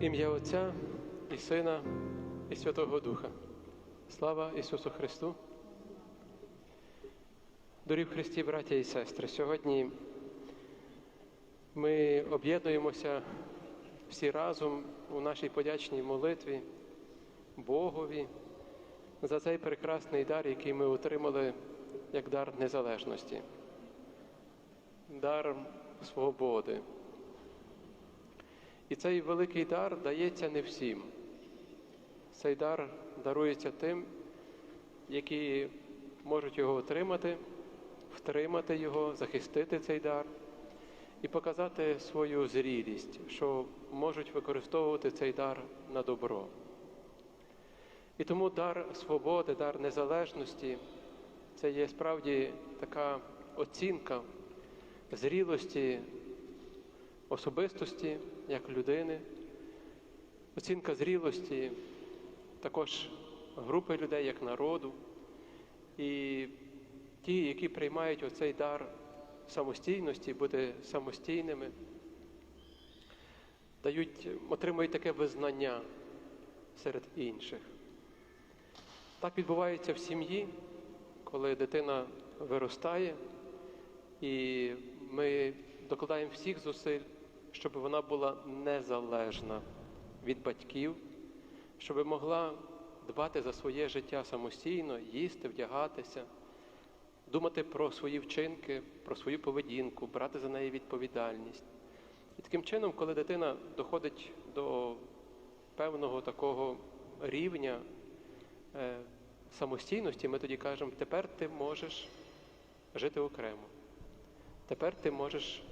Ім'я Отця і Сина, і Святого Духа. Слава Ісусу Христу. Дорі в Христі, браття і сестри, сьогодні ми об'єднуємося всі разом у нашій подячній молитві Богові за цей прекрасний дар, який ми отримали як дар незалежності, дар свободи. І цей великий дар дається не всім. Цей дар дарується тим, які можуть його отримати, втримати його, захистити цей дар і показати свою зрілість, що можуть використовувати цей дар на добро. І тому дар свободи, дар незалежності це є справді така оцінка зрілості особистості як людини, оцінка зрілості також групи людей як народу. І ті, які приймають оцей дар самостійності, бути самостійними, дають, отримують таке визнання серед інших. Так відбувається в сім'ї, коли дитина виростає, і ми докладаємо всіх зусиль, щоб вона була незалежна від батьків, щоб могла дбати за своє життя самостійно, їсти, вдягатися, думати про свої вчинки, про свою поведінку, брати за неї відповідальність. І таким чином, коли дитина доходить до певного такого рівня е, самостійності, ми тоді кажемо, тепер ти можеш жити окремо. Тепер ти можеш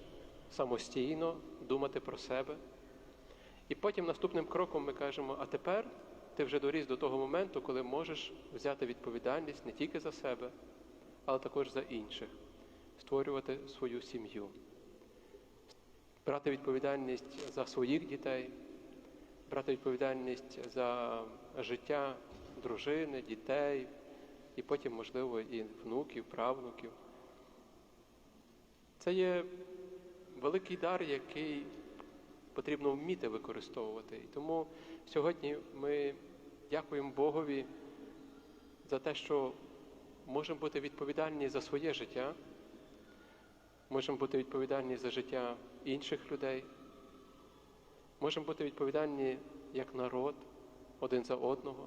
самостійно думати про себе. І потім наступним кроком ми кажемо, а тепер ти вже доріс до того моменту, коли можеш взяти відповідальність не тільки за себе, але також за інших, створювати свою сім'ю, брати відповідальність за своїх дітей, брати відповідальність за життя дружини, дітей, і потім, можливо, і внуків, правнуків. Це є великий дар, який потрібно вміти використовувати. І тому сьогодні ми дякуємо Богові за те, що можемо бути відповідальні за своє життя, можемо бути відповідальні за життя інших людей, можемо бути відповідальні як народ один за одного,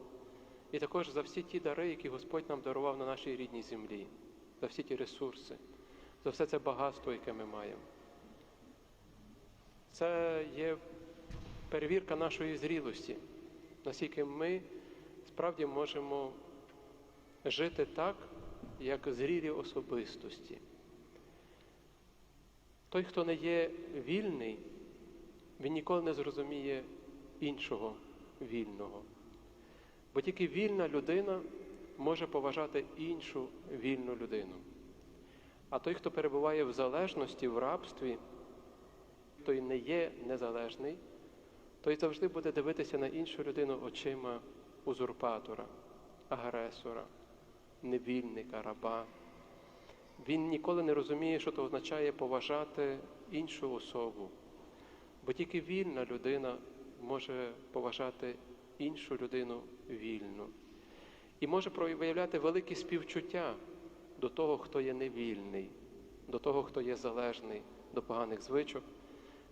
і також за всі ті дари, які Господь нам дарував на нашій рідній землі, за всі ті ресурси, за все це багатство, яке ми маємо. Це є перевірка нашої зрілості, наскільки ми справді можемо жити так, як зрілі особистості. Той, хто не є вільний, він ніколи не зрозуміє іншого вільного. Бо тільки вільна людина може поважати іншу вільну людину. А той, хто перебуває в залежності, в рабстві, той не є незалежний, той завжди буде дивитися на іншу людину очима узурпатора, агресора, невільника, раба. Він ніколи не розуміє, що це означає поважати іншу особу. Бо тільки вільна людина може поважати іншу людину вільно. І може проявляти велике співчуття до того, хто є невільний, до того, хто є залежний до поганих звичок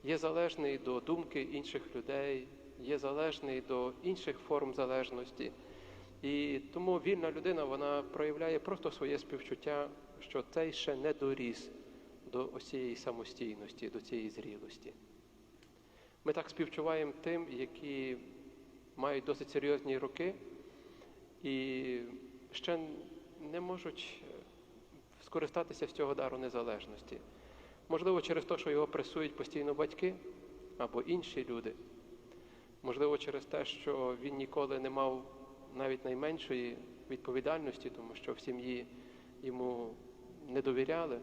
є залежний до думки інших людей, є залежний до інших форм залежності. І тому вільна людина вона проявляє просто своє співчуття, що цей ще не доріс до цієї самостійності, до цієї зрілості. Ми так співчуваємо тим, які мають досить серйозні роки і ще не можуть скористатися з цього дару незалежності. Можливо, через те, що його пресують постійно батьки або інші люди. Можливо, через те, що він ніколи не мав навіть найменшої відповідальності, тому що в сім'ї йому не довіряли.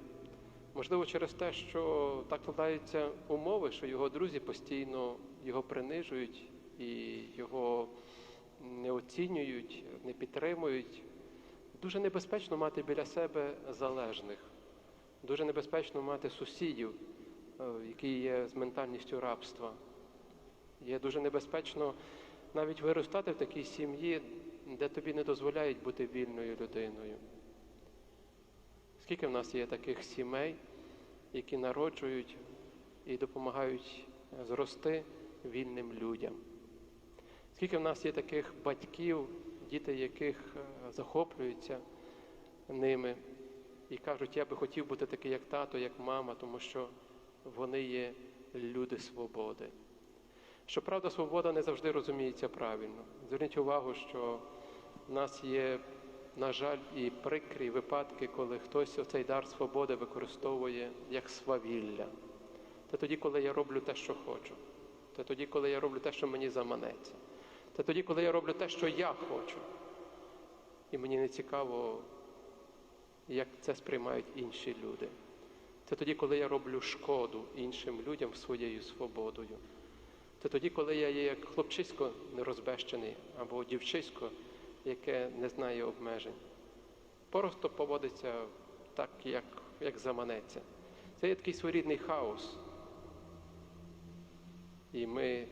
Можливо, через те, що так складаються умови, що його друзі постійно його принижують і його не оцінюють, не підтримують. Дуже небезпечно мати біля себе залежних. Дуже небезпечно мати сусідів, е, які є з ментальністю рабства. Є дуже небезпечно навіть виростати в такій сім'ї, де тобі не дозволяють бути вільною людиною. Скільки в нас є таких сімей, які народжують і допомагають зрости вільним людям? Скільки в нас є таких батьків, діти яких е, захоплюються ними і кажуть, я би хотів бути такий, як тато, як мама, тому що вони є люди свободи. Щоправда, свобода не завжди розуміється правильно. Зверніть увагу, що в нас є, на жаль, і прикрі випадки, коли хтось оцей дар свободи використовує як свавілля. Це тоді, коли я роблю те, що хочу. Це тоді, коли я роблю те, що мені заманеться. Це тоді, коли я роблю те, що я хочу. І мені не цікаво, як це сприймають інші люди. Це тоді, коли я роблю шкоду іншим людям своєю свободою. Це тоді, коли я є як хлопчисько нерозбещений або дівчисько, яке не знає обмежень. Просто поводиться так, як, як заманеться. Це є такий своєрідний хаос. І ми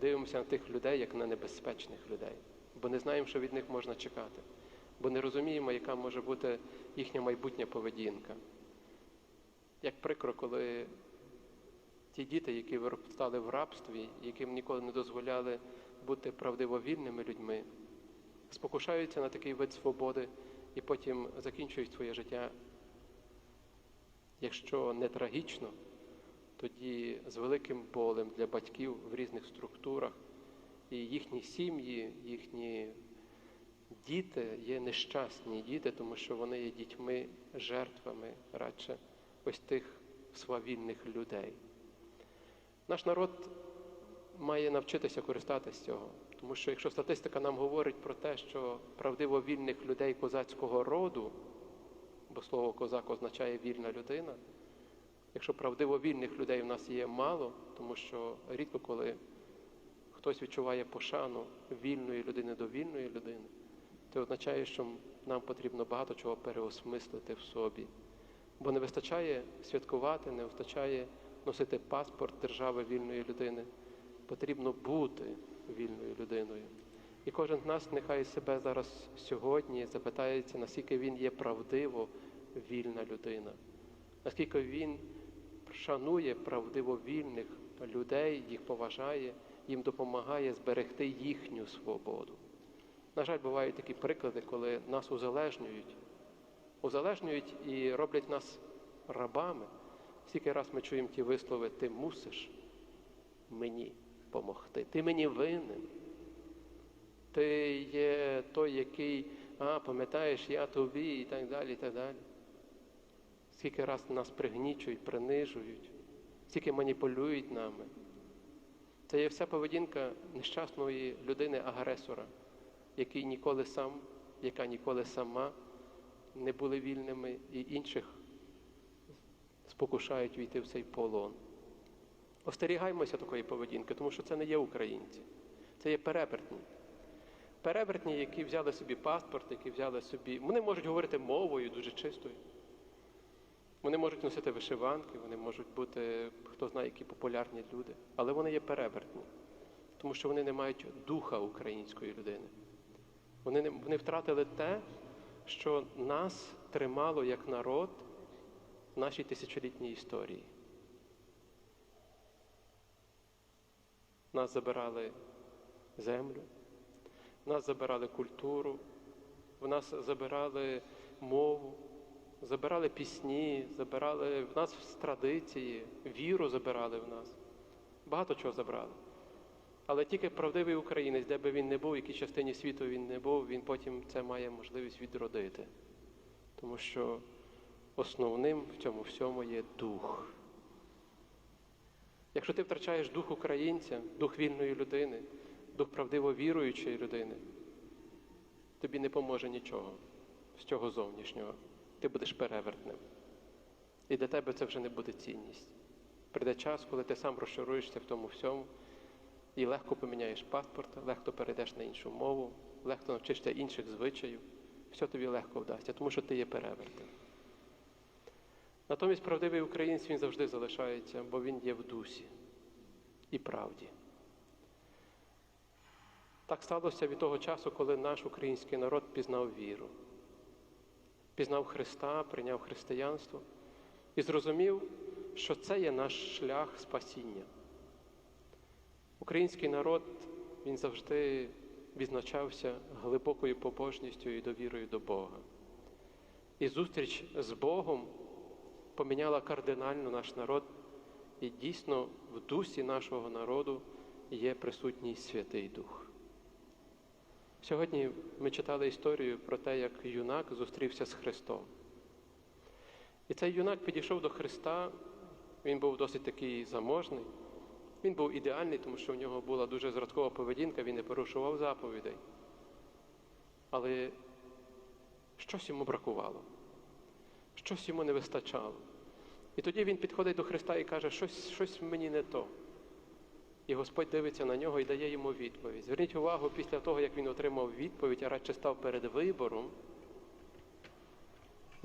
дивимося на тих людей, як на небезпечних людей, бо не знаємо, що від них можна чекати, бо не розуміємо, яка може бути їхня майбутня поведінка. Як прикро, коли ті діти, які виростали в рабстві, яким ніколи не дозволяли бути правдиво вільними людьми, спокушаються на такий вид свободи і потім закінчують своє життя. Якщо не трагічно, тоді з великим болем для батьків в різних структурах, і їхні сім'ї, їхні діти є нещасні діти, тому що вони є дітьми, жертвами радше ось тих свавільних людей. Наш народ має навчитися користатися цього, тому що якщо статистика нам говорить про те, що правдиво вільних людей козацького роду, бо слово козак означає вільна людина, якщо правдиво вільних людей в нас є мало, тому що рідко коли хтось відчуває пошану вільної людини до вільної людини, це означає, що нам потрібно багато чого переосмислити в собі. Бо не вистачає святкувати, не вистачає носити паспорт держави вільної людини. Потрібно бути вільною людиною. І кожен з нас нехай себе зараз сьогодні запитається, наскільки він є правдиво вільна людина, наскільки він шанує правдиво вільних людей, їх поважає, їм допомагає зберегти їхню свободу. На жаль, бувають такі приклади, коли нас узалежнюють, узалежнюють і роблять нас рабами. Скільки раз ми чуємо ті вислови, ти мусиш мені допомогти, ти мені винен. Ти є той, який, а, пам'ятаєш, я тобі і так далі. і так далі. Скільки раз нас пригнічують, принижують, скільки маніпулюють нами. Це є вся поведінка нещасної людини-агресора, який ніколи сам, яка ніколи сама не були вільними і інших спокушають війти в цей полон. Остерігаймося такої поведінки, тому що це не є українці, це є перевертні. Перевертні, які взяли собі паспорт, які взяли собі. Вони можуть говорити мовою дуже чистою. Вони можуть носити вишиванки, вони можуть бути, хто знає, які популярні люди, але вони є перевертні, тому що вони не мають духа української людини. Вони, не, вони втратили те, що нас тримало як народ в нашій тисячолітній історії. Нас забирали землю, нас забирали культуру, в нас забирали мову, забирали пісні, забирали в нас традиції, віру забирали в нас. Багато чого забрали. Але тільки правдивий українець, де би він не був, в якій частині світу він не був, він потім це має можливість відродити. Тому що основним в цьому всьому є дух. Якщо ти втрачаєш дух українця, дух вільної людини, дух правдиво віруючої людини, тобі не поможе нічого з цього зовнішнього. Ти будеш перевертним. І для тебе це вже не буде цінність. Прийде час, коли ти сам розчаруєшся в тому всьому і легко поміняєш паспорт, легко перейдеш на іншу мову, легко навчишся інших звичаїв. Все тобі легко вдасться, тому що ти є перевертим. Натомість правдивий українець він завжди залишається, бо він є в дусі і правді. Так сталося від того часу, коли наш український народ пізнав віру, пізнав Христа, прийняв християнство і зрозумів, що це є наш шлях спасіння. Український народ він завжди відзначався глибокою побожністю і довірою до Бога. І зустріч з Богом поміняла кардинально наш народ, і дійсно в дусі нашого народу є присутній Святий Дух. Сьогодні ми читали історію про те, як юнак зустрівся з Христом. І цей юнак підійшов до Христа, він був досить такий заможний, він був ідеальний, тому що в нього була дуже зразкова поведінка, він не порушував заповідей. Але щось йому бракувало, щось йому не вистачало. І тоді він підходить до Христа і каже, щось, щось мені не то. І Господь дивиться на нього і дає йому відповідь. Зверніть увагу, після того, як він отримав відповідь, а радше став перед вибором,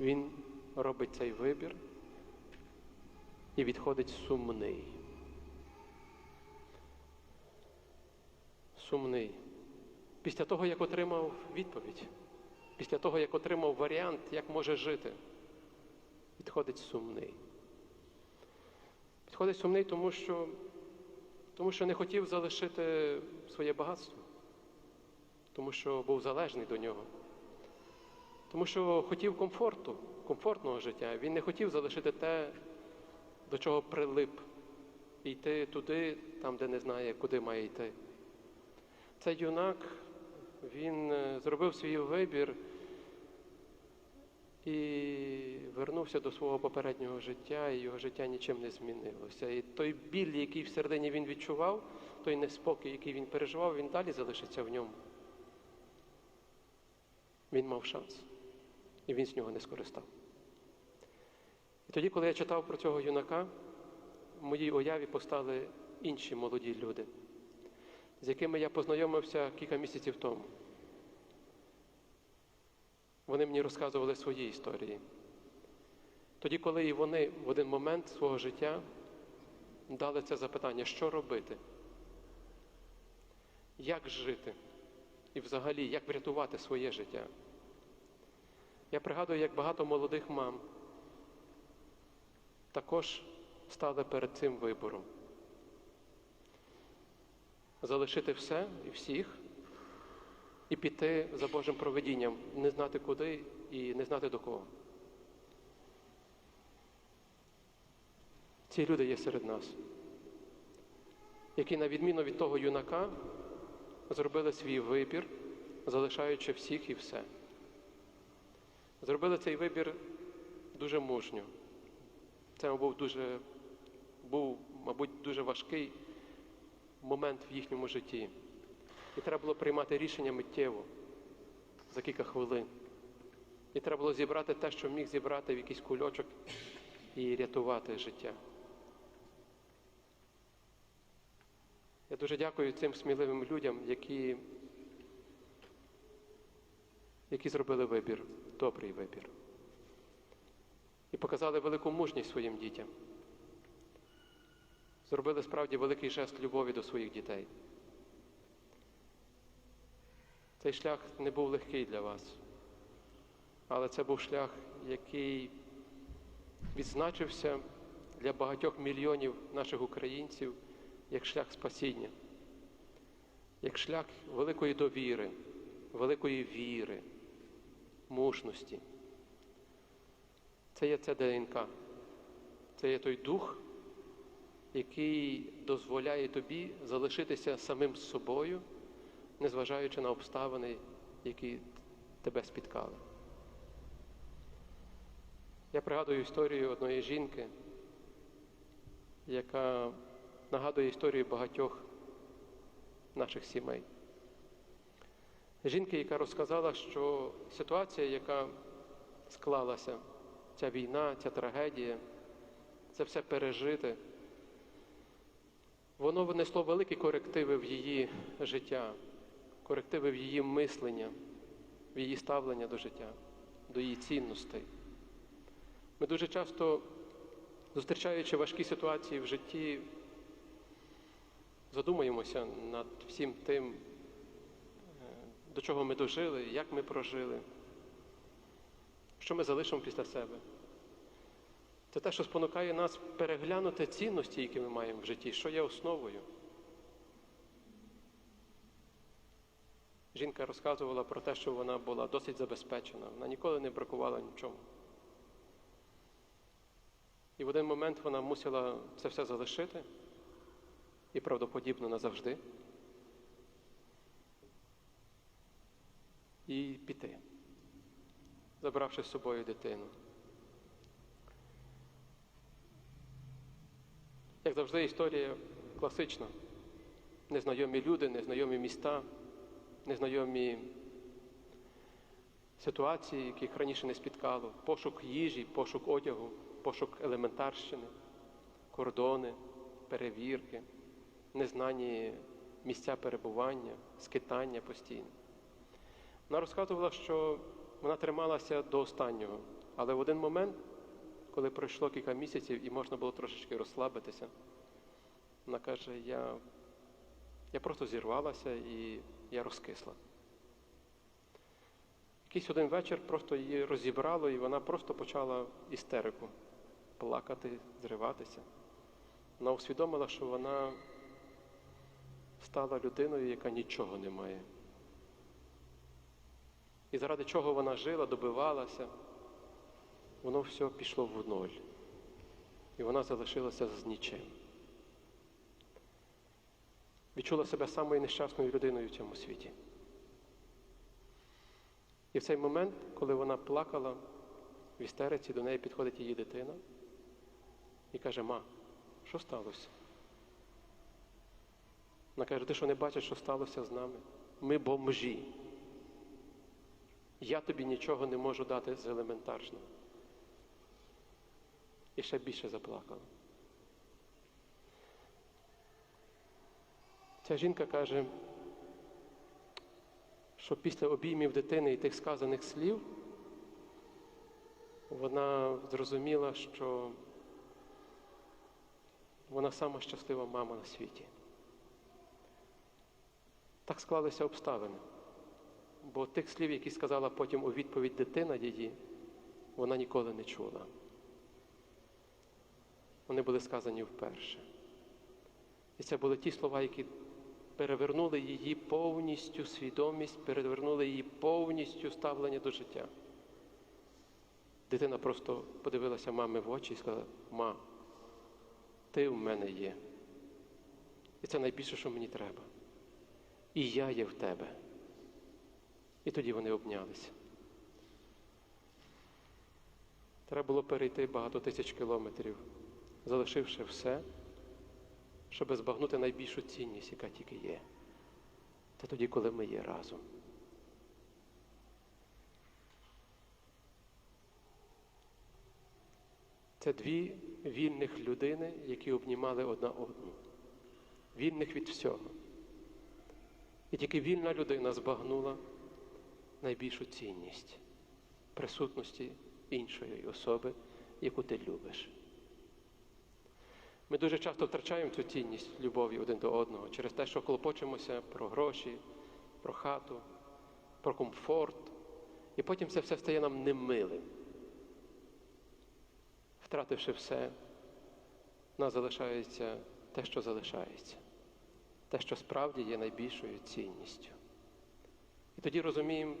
він робить цей вибір і відходить сумний. Сумний. Після того, як отримав відповідь, після того, як отримав варіант, як може жити, відходить сумний. Відходить сумний, тому що тому що не хотів залишити своє багатство, тому що був залежний до нього, тому що хотів комфорту, комфортного життя. Він не хотів залишити те, до чого прилип, і йти туди, там, де не знає, куди має йти. Цей юнак, він е, зробив свій вибір і вернувся до свого попереднього життя, і його життя нічим не змінилося. І той біль, який всередині він відчував, той неспокій, який він переживав, він далі залишиться в ньому. Він мав шанс, і він з нього не скористав. І тоді, коли я читав про цього юнака, в моїй уяві постали інші молоді люди, з якими я познайомився кілька місяців тому. Вони мені розказували свої історії. Тоді, коли і вони в один момент свого життя дали це запитання, що робити, як жити і взагалі як врятувати своє життя. Я пригадую, як багато молодих мам також стали перед цим вибором. Залишити все і всіх і піти за Божим проведінням, не знати куди і не знати до кого. Ці люди є серед нас, які, на відміну від того юнака, зробили свій вибір, залишаючи всіх і все. Зробили цей вибір дуже мужньо. Це був дуже, був, мабуть, дуже важкий момент в їхньому житті. І треба було приймати рішення миттєво за кілька хвилин. І треба було зібрати те, що міг зібрати в якийсь кульочок і рятувати життя. Я дуже дякую цим сміливим людям, які, які зробили вибір, добрий вибір. І показали велику мужність своїм дітям. Зробили справді великий жест любові до своїх дітей. Цей шлях не був легкий для вас, але це був шлях, який відзначився для багатьох мільйонів наших українців як шлях спасіння, як шлях великої довіри, великої віри, мужності. Це є це ДНК, це є той дух, який дозволяє тобі залишитися самим собою незважаючи на обставини, які тебе спіткали. Я пригадую історію одної жінки, яка нагадує історію багатьох наших сімей. Жінки, яка розказала, що ситуація, яка склалася, ця війна, ця трагедія, це все пережити, воно внесло великі корективи в її життя корективи в її мислення, в її ставлення до життя, до її цінностей. Ми дуже часто, зустрічаючи важкі ситуації в житті, задумаємося над всім тим, до чого ми дожили, як ми прожили, що ми залишимо після себе. Це те, що спонукає нас переглянути цінності, які ми маємо в житті, що є основою. Жінка розказувала про те, що вона була досить забезпечена, вона ніколи не бракувала нічому. І в один момент вона мусила це все залишити і правдоподібно назавжди. І піти, забравши з собою дитину. Як завжди, історія класична. Незнайомі люди, незнайомі міста, незнайомі ситуації, яких раніше не спіткало, пошук їжі, пошук одягу, пошук елементарщини, кордони, перевірки, незнані місця перебування, скитання постійне. Вона розказувала, що вона трималася до останнього, але в один момент, коли пройшло кілька місяців і можна було трошечки розслабитися, вона каже, я, я просто зірвалася і я розкисла. Якийсь один вечір просто її розібрало, і вона просто почала істерику плакати, зриватися. Вона усвідомила, що вона стала людиною, яка нічого не має. І заради чого вона жила, добивалася, воно все пішло в ноль. І вона залишилася з нічим. Відчула себе самою нещасною людиною в цьому світі. І в цей момент, коли вона плакала в істериці, до неї підходить її дитина і каже, ма, що сталося? Вона каже, ти що не бачиш, що сталося з нами? Ми бомжі. Я тобі нічого не можу дати з елементарного. І ще більше заплакала. Ця жінка каже, що після обіймів дитини і тих сказаних слів вона зрозуміла, що вона сама щаслива мама на світі. Так склалися обставини. Бо тих слів, які сказала потім у відповідь дитина її, вона ніколи не чула. Вони були сказані вперше. І це були ті слова, які перевернули її повністю свідомість, перевернули її повністю ставлення до життя. Дитина просто подивилася мамі в очі і сказала, ма, ти в мене є. І це найбільше, що мені треба. І я є в тебе. І тоді вони обнялися. Треба було перейти багато тисяч кілометрів, залишивши все, щоб збагнути найбільшу цінність, яка тільки є. Це тоді, коли ми є разом. Це дві вільних людини, які обнімали одна одну, вільних від всього. І тільки вільна людина збагнула найбільшу цінність присутності іншої особи, яку ти любиш. Ми дуже часто втрачаємо цю цінність любові один до одного через те, що клопочемося про гроші, про хату, про комфорт, і потім це все стає нам немилим. Втративши все, нас залишається те, що залишається, те, що справді є найбільшою цінністю. І тоді розуміємо,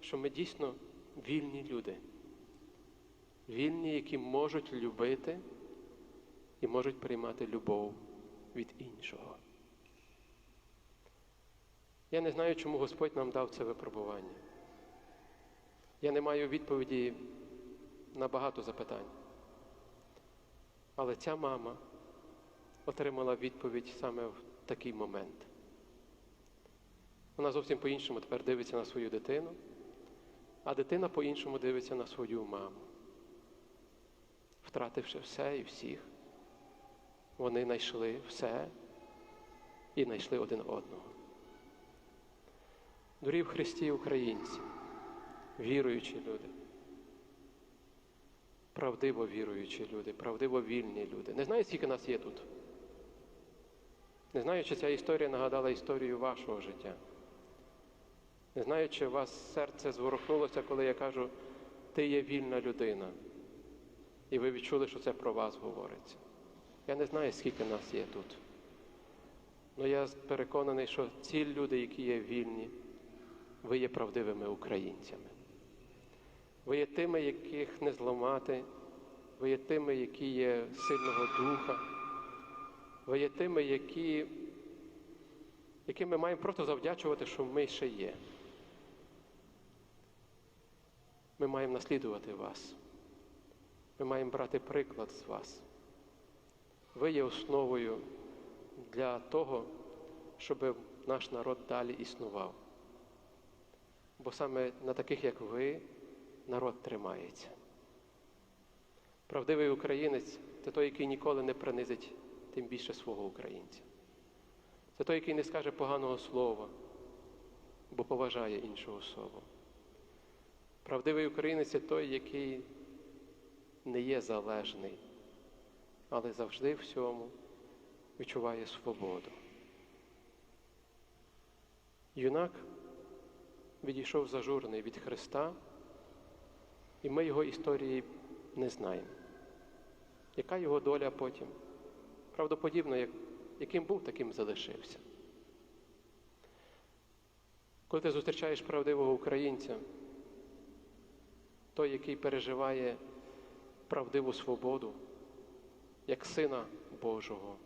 що ми дійсно вільні люди, вільні, які можуть любити і можуть приймати любов від іншого. Я не знаю, чому Господь нам дав це випробування. Я не маю відповіді на багато запитань. Але ця мама отримала відповідь саме в такий момент. Вона зовсім по-іншому тепер дивиться на свою дитину, а дитина по-іншому дивиться на свою маму. Втративши все і всіх, вони знайшли все і знайшли один одного. Дорі в Христі українці, віруючі люди, правдиво віруючі люди, правдиво вільні люди. Не знаю, скільки нас є тут. Не знаю, чи ця історія нагадала історію вашого життя. Не знаю, чи у вас серце зворухнулося, коли я кажу, ти є вільна людина. І ви відчули, що це про вас говориться. Я не знаю, скільки нас є тут. Але я переконаний, що ці люди, які є вільні, ви є правдивими українцями. Ви є тими, яких не зламати, ви є тими, які є сильного духа, ви є тими, які, яким ми маємо просто завдячувати, що ми ще є. Ми маємо наслідувати вас. Ми маємо брати приклад з вас. Ви є основою для того, щоб наш народ далі існував. Бо саме на таких, як ви, народ тримається. Правдивий українець це той, який ніколи не принизить тим більше свого українця. Це той, який не скаже поганого слова, бо поважає іншу особу. Правдивий українець це той, який не є залежний, але завжди всьому відчуває свободу. Юнак відійшов зажурений від Христа, і ми його історії не знаємо. Яка його доля потім? Правдоподібно, як, яким був, таким залишився. Коли ти зустрічаєш правдивого українця, той, який переживає правдиву свободу, як Сина Божого,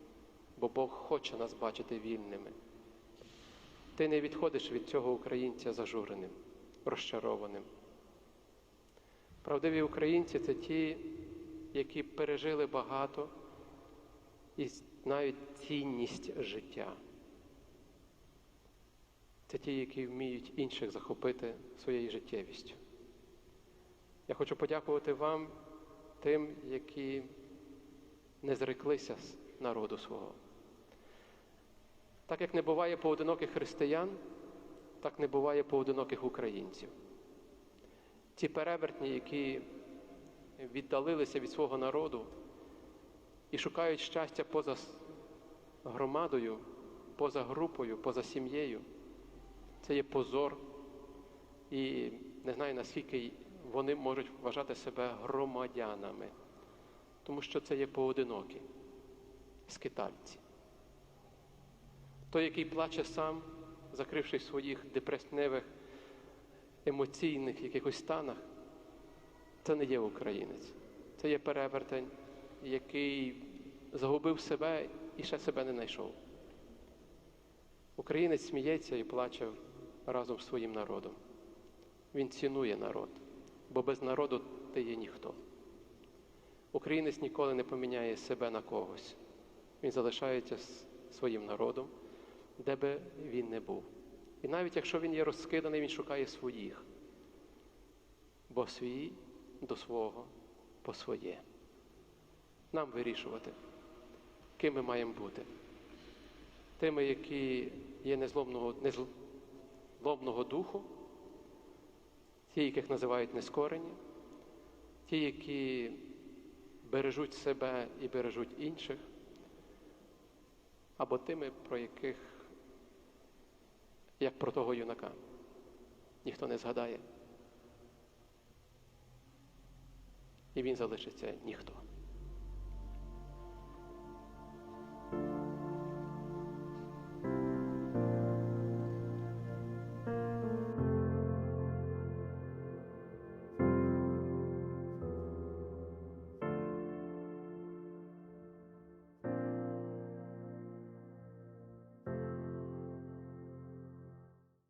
бо Бог хоче нас бачити вільними. Ти не відходиш від цього українця зажуреним, розчарованим. Правдиві українці це ті, які пережили багато і знають цінність життя. Це ті, які вміють інших захопити своєю життєвістю. Я хочу подякувати вам, тим, які не зреклися з народу свого. Так як не буває поодиноких християн, так не буває поодиноких українців. Ці перевертні, які віддалилися від свого народу і шукають щастя поза громадою, поза групою, поза сім'єю, це є позор. І не знаю, наскільки вони можуть вважати себе громадянами, тому що це є поодинокі скитальці. Той, який плаче сам, закрившись в своїх депресневих, емоційних якихось станах, це не є українець. Це є перевертень, який загубив себе і ще себе не знайшов. Українець сміється і плаче разом з своїм народом. Він цінує народ, бо без народу ти є ніхто. Українець ніколи не поміняє себе на когось. Він залишається своїм народом, де би він не був. І навіть якщо він є розкиданий, він шукає своїх, бо свій до свого по своє. Нам вирішувати, ким ми маємо бути. Тими, які є незлобного, незлобного духу, ті, яких називають нескорені, ті, які бережуть себе і бережуть інших, або тими, про яких, як про того юнака, ніхто не згадає. І він залишиться ніхто.